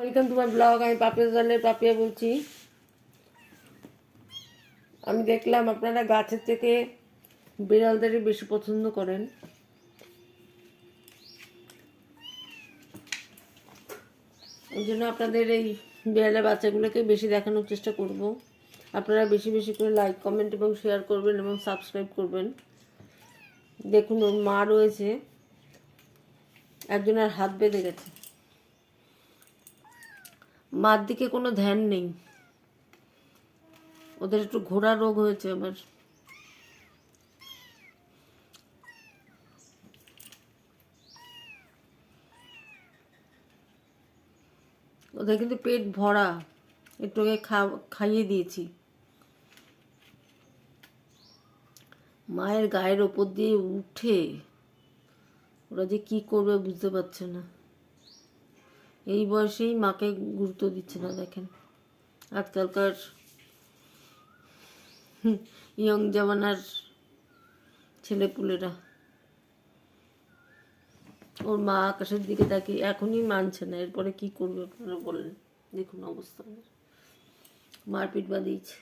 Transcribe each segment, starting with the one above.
Welcome to my blog আমি পাপিয়া জলের পাপিয়া বলছি। আমি দেখলাম আপনারা গাছের থেকে বিড়ালদেরই বেশি পছন্দ করেন। ওই জন্য আপনাদের এই বিড়ালের বাচ্চাগুলোকে বেশি দেখানোর চেষ্টা করব। আপনারা বেশি বেশি করে লাইক কমেন্ট এবং শেয়ার করবেন এবং সাবস্ক্রাইব করবেন। দেখুন ওর মা রয়েছে। একজনের হাত বেঁধে গেছে। মার দিকে কোনো ধ্যান নেই। ওদের একটু ঘোড়া রোগ হয়েছে আমার ওদের কিন্তু পেট ভরা। একটু খাইয়ে দিয়েছি। মায়ের গায়ের ওপর দিয়ে উঠে ওরা যে কি করবে বুঝতে পারছে না। এই বয়সেই মাকে গুরুত্ব দিচ্ছে না, দেখেন। আজকালকার ইয়ং জামানার ছেলেপুলেরা। ওর মা আকাশের দিকে তাকিয়ে এখনই মানছে না, এরপরে কি করবে আপনারা বললেন দেখুন অবস্থা। মারপিট বাঁধিয়েছে।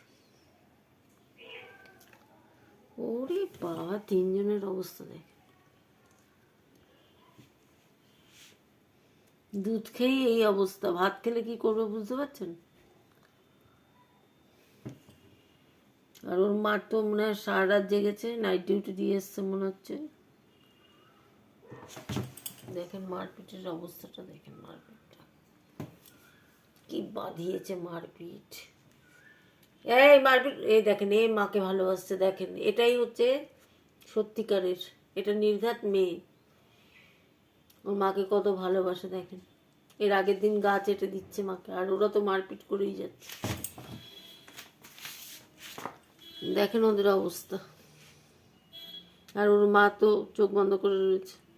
ওরে বাবা, তিনজনের অবস্থা দেখ দুধ খেয়েই এই অবস্থা। ভাত খেলে কি করবে বুঝতে পারছেন? আর ওর মার তো মনে হয় সারা রাত জেগেছে নাইট ডিউটি দিয়ে এসছে মনে হচ্ছে। দেখেন মারপিটের অবস্থাটা, দেখেন মারপিটটা। কি বাঁধিয়েছে মারপিট। এই মারপিট, এই দেখেন, এই মাকে ভালোবাসছে, দেখেন। এটাই হচ্ছে সত্যিকারের, এটা নির্ঘাত মেয়ে। ওর মাকে কত ভালোবাসে দেখেন। এর আগের দিন গা চেটে দিচ্ছে মাকে, আর ওরা তো মারপিট করেই যাচ্ছে। দেখেন ওদের অবস্থা। আর ওর মা তো চোখ বন্ধ করে রয়েছে।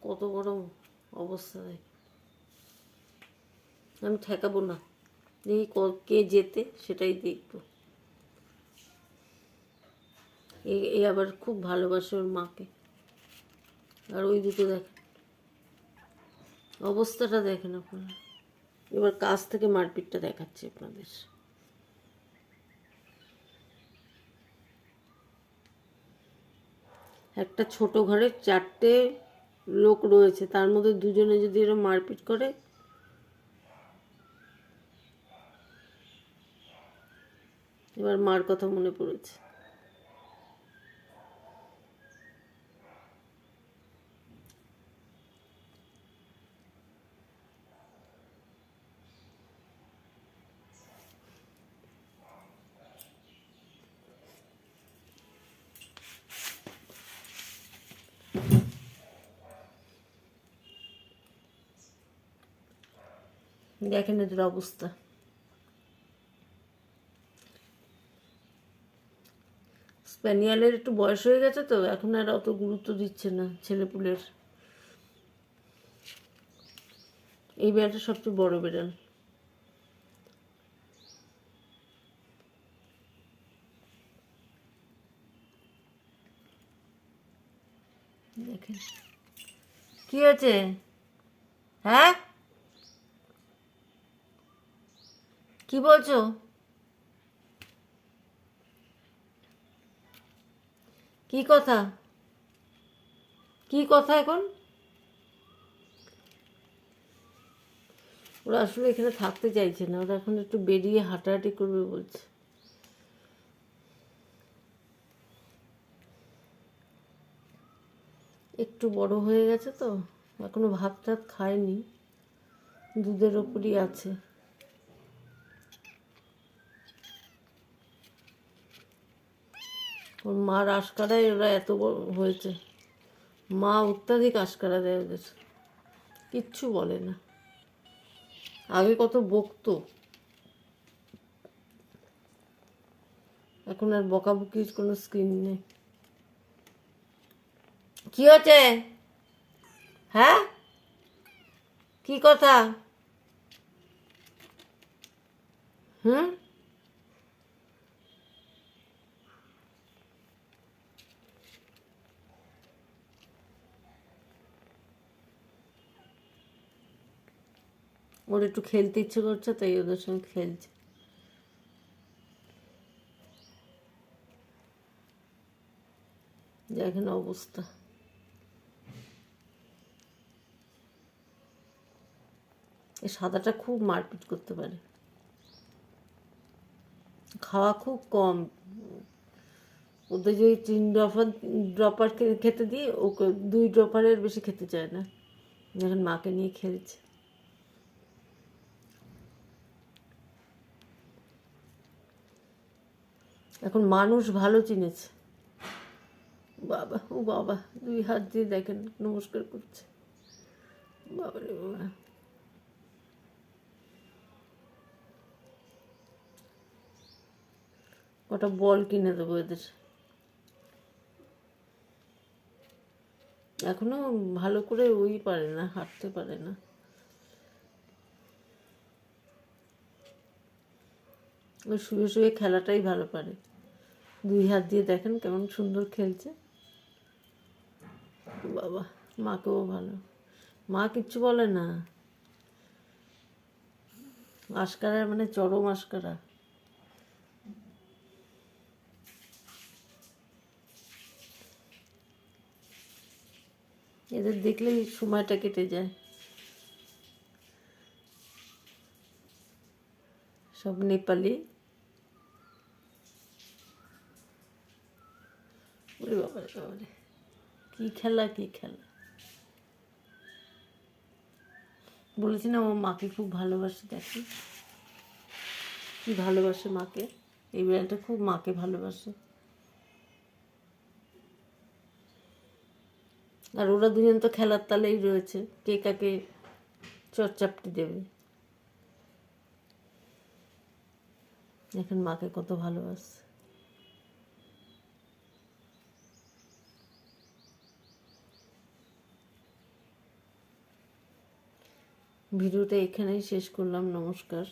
কত বড় অবস্থা দেখ আমি ঠেকাবো না। দেখি ক- কে যেতে সেটাই দেখব। এ- আবার খুব ভালোবাসে ওর মাকে। আর ওই দুটো দেখেন অবস্থাটা দেখেন আপনারা। এবার কাছ থেকে মারপিটটা দেখাচ্ছি আপনাদের। একটা ছোট ঘরে চারটে লোক রয়েছে, তার মধ্যে দুজনে যদি এরকম মারপিট করে, এবার মার কথা মনে পড়েছে। দেখেন এদের অবস্থা। স্প্যানিয়ালের একটু বয়স হয়ে গেছে তো, এখন আর অত গুরুত্ব দিচ্ছে না ছেলেপুলের। এই বিড়ালটা সবচেয়ে বড় বিড়াল। দেখেন। কি হয়েছে? হ্যাঁ? কি বলছো? কি কথা? কি কথা এখন? ওরা আসলে এখানে থাকতে চাইছে না, ওরা এখন একটু বেরিয়ে হাঁটাহাঁটি করবে বলছে। একটু বড় হয়ে গেছে তো, এখনও ভাত টাত খায়নি, দুধের ওপরই আছে। ওর মার আশকারায় ওরা এত হয়েছে। মা অত্যাধিক আশকারা দেয় ওদের কিচ্ছু বলে না। আগে কত বকতো। এখন আর বকাবকির কোনো স্ক্রিন নেই। কি হচ্ছে হ্যাঁ? কি কথা? হুম? ওর একটু খেলতে ইচ্ছে করছে, তাই ওদের সঙ্গে খেলছে। দেখেন অবস্থা। এই সাদাটা খুব মারপিট করতে পারে। খাওয়া খুব কম। ওদের যদি তিন ড্রপার ড্রপার খেতে দিই ওকে দুই ড্রপারের বেশি খেতে চায় না। যখন মাকে নিয়ে খেলছে। এখন মানুষ ভালো চিনেছে। বাবা, ও বাবা, দুই হাত দিয়ে দেখেন, নমস্কার করছে। বাবা রে বাবা। কটা বল কিনে দেবো এদের। এখনও ভালো করে ওই পারে না, হাঁটতে পারে না। শুয়ে শুয়ে খেলাটাই ভালো পারে। দুই হাত দিয়ে দেখেন কেমন সুন্দর খেলছে। বাবা, মাকেও ভালো। মা কিচ্ছু বলে না। আশকারা মানে চরম আশকারা এদের দেখলেই সময়টা কেটে যায়। সব নেপালি। ওরে বাবারে কি খেলা কি খেলা? বলেছি না, ও মাকে খুব ভালোবাসে, দেখি। কি ভালোবাসে মাকে? এই বিড়ালটা খুব মাকে ভালোবাসে। আর ওরা দুজন তো খেলার তালেই রয়েছে। কে কাকে চটচাপটি দেবে। এখন মাকে কত ভালোবাসে। ভিডিওটা এখানেই শেষ করলাম নমস্কার।